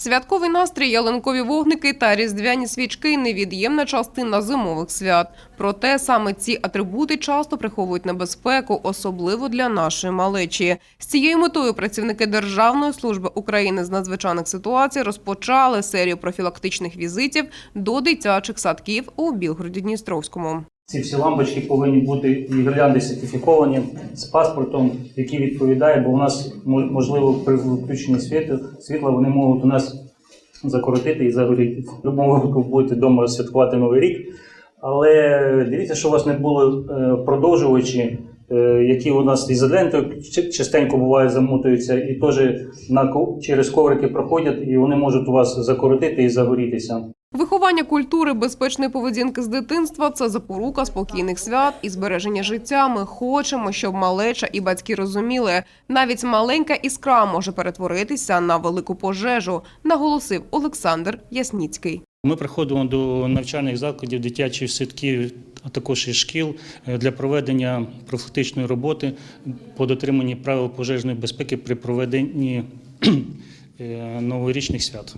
Святковий настрій, ялинкові вогники та різдвяні свічки – невід'ємна частина зимових свят. Проте саме ці атрибути часто приховують небезпеку, особливо для нашої малечі. З цією метою працівники Державної служби України з надзвичайних ситуацій розпочали серію профілактичних візитів до дитячих садків у Білгороді-Дністровському. Ці всі лампочки повинні бути і гірлянди сертифіковані з паспортом, який відповідає, бо у нас можливо при включенні світла, світла вони можуть у нас закоротити і загоріти. В будь-якому випадку будете вдома святкувати Новий рік. Але дивіться, що у вас не було е, продовжувачі, е, які у нас ізолентою ч- частенько буває замотуються, і теж через коврики проходять, і вони можуть у вас закоротити і загорітися. Виховання культури безпечної поведінки з дитинства це запорука спокійних свят і збереження життя. Ми хочемо, щоб малеча і батьки розуміли, навіть маленька іскра може перетворитися на велику пожежу, наголосив Олександр Ясніцький. Ми приходимо до навчальних закладів, дитячих садків, а також і шкіл для проведення профілактичної роботи по дотриманні правил пожежної безпеки при проведенні е, новорічних свят.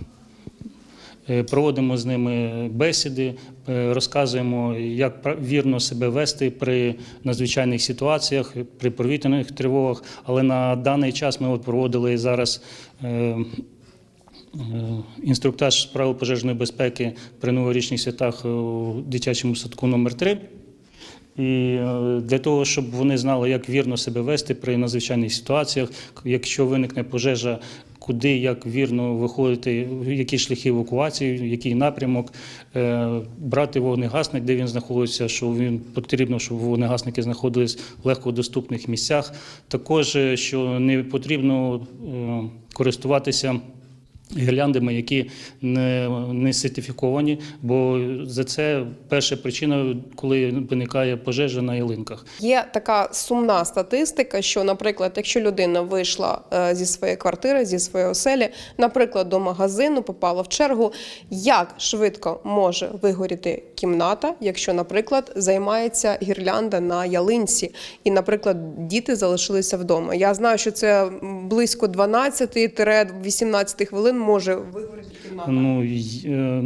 Е, Проводимо з ними бесіди, е, розказуємо, як вірно себе вести при надзвичайних ситуаціях, при повітряних тривогах. Але на даний час ми от проводили зараз е, інструктаж з правил пожежної безпеки при новорічних святах у дитячому садку номер 3 І е, для того, щоб вони знали, як вірно себе вести при надзвичайних ситуаціях, якщо виникне пожежа, куди як вірно виходити, які шляхи евакуації, який напрямок, е, брати вогнегасник, де він знаходиться, що він потрібно, щоб вогнегасники знаходились в легкодоступних місцях. Також е, що не потрібно користуватися гірляндами, які не, не сертифіковані, бо за це перша причина, коли виникає пожежа на ялинках. Є така сумна статистика, що, наприклад, якщо людина вийшла е, зі своєї квартири, зі своєї оселі, наприклад, до магазину, попала в чергу, як швидко може вигоріти кімната, якщо, наприклад, займається гірлянда на ялинці, і, наприклад, діти залишилися вдома. Я знаю, що це близько 12-18 хвилин може вигоріти кімната. Ну е,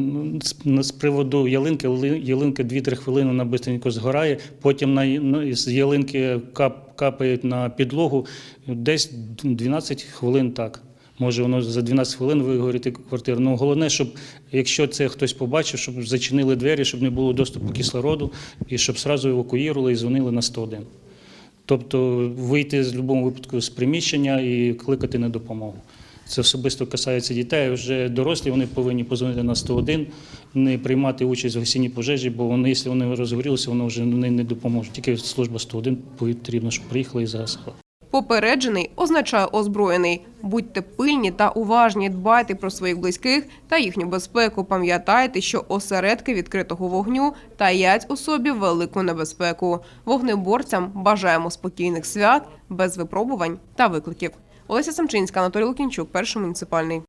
ну, з, приводу ялинки, ли- ялинка 2-3 хвилини вона швидко згорає. Потім на, з ялинки кап, капає на підлогу. Десь 12 хвилин так. Може воно за 12 хвилин вигоріти квартиру. Ну головне, щоб якщо це хтось побачив, щоб зачинили двері, щоб не було доступу кислороду, і щоб зразу евакуювали і дзвонили на 101. Тобто вийти з будь-якому випадку з приміщення і кликати на допомогу. Це особисто касається дітей. Вже дорослі вони повинні позвонити на 101, не приймати участь в гасінні пожежі, бо вони, якщо вони розгорілися, воно вже не, не допоможе. Тільки служба 101 потрібно, щоб приїхала і загасила. Попереджений означає озброєний. Будьте пильні та уважні, дбайте про своїх близьких та їхню безпеку. Пам'ятайте, що осередки відкритого вогню таять у собі велику небезпеку. Вогнеборцям бажаємо спокійних свят, без випробувань та викликів. Олеся Самчинська, Анатолій Лукінчук, перший муніципальний.